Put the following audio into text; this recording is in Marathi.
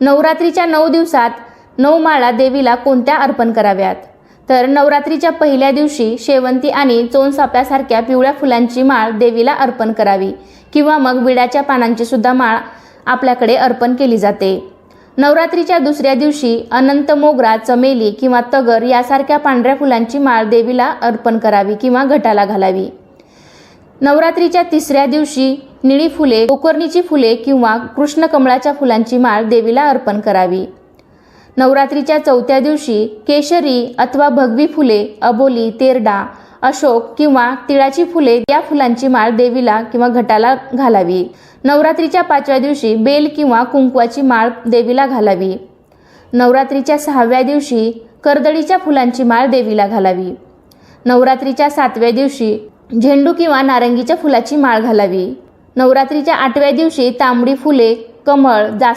नवरात्रीच्या नऊ दिवसात नऊ माळा देवीला कोणत्या अर्पण कराव्यात? तर नवरात्रीच्या पहिल्या दिवशी शेवंती आणि चोनसाप्यासारख्या पिवळ्या फुलांची माळ देवीला अर्पण करावी किंवा मग विड्याच्या पानांची सुद्धा माळ आपल्याकडे अर्पण केली जाते. नवरात्रीच्या दुसऱ्या दिवशी अनंत मोगरा चमेली किंवा तगर यासारख्या पांढऱ्या फुलांची माळ देवीला अर्पण करावी किंवा घटाला घालावी. नवरात्रीच्या तिसऱ्या दिवशी निळी फुले गोकर्णीची फुले किंवा कृष्णकमळाच्या फुलांची माळ देवीला अर्पण करावी. नवरात्रीच्या चौथ्या दिवशी केशरी अथवा भगवी फुले अबोली तेरडा अशोक किंवा तिळाची फुले या फुलांची माळ देवीला किंवा घटाला घालावी. नवरात्रीच्या पाचव्या दिवशी बेल किंवा कुंकवाची माळ देवीला घालावी. नवरात्रीच्या सहाव्या दिवशी कर्दळीच्या फुलांची माळ देवीला घालावी. नवरात्रीच्या सातव्या दिवशी झेंडू किंवा नारंगीच्या फुलाची माळ घालावी. नवरात्रीच्या आठव्या दिवशी तांबडी फुले कमळ जास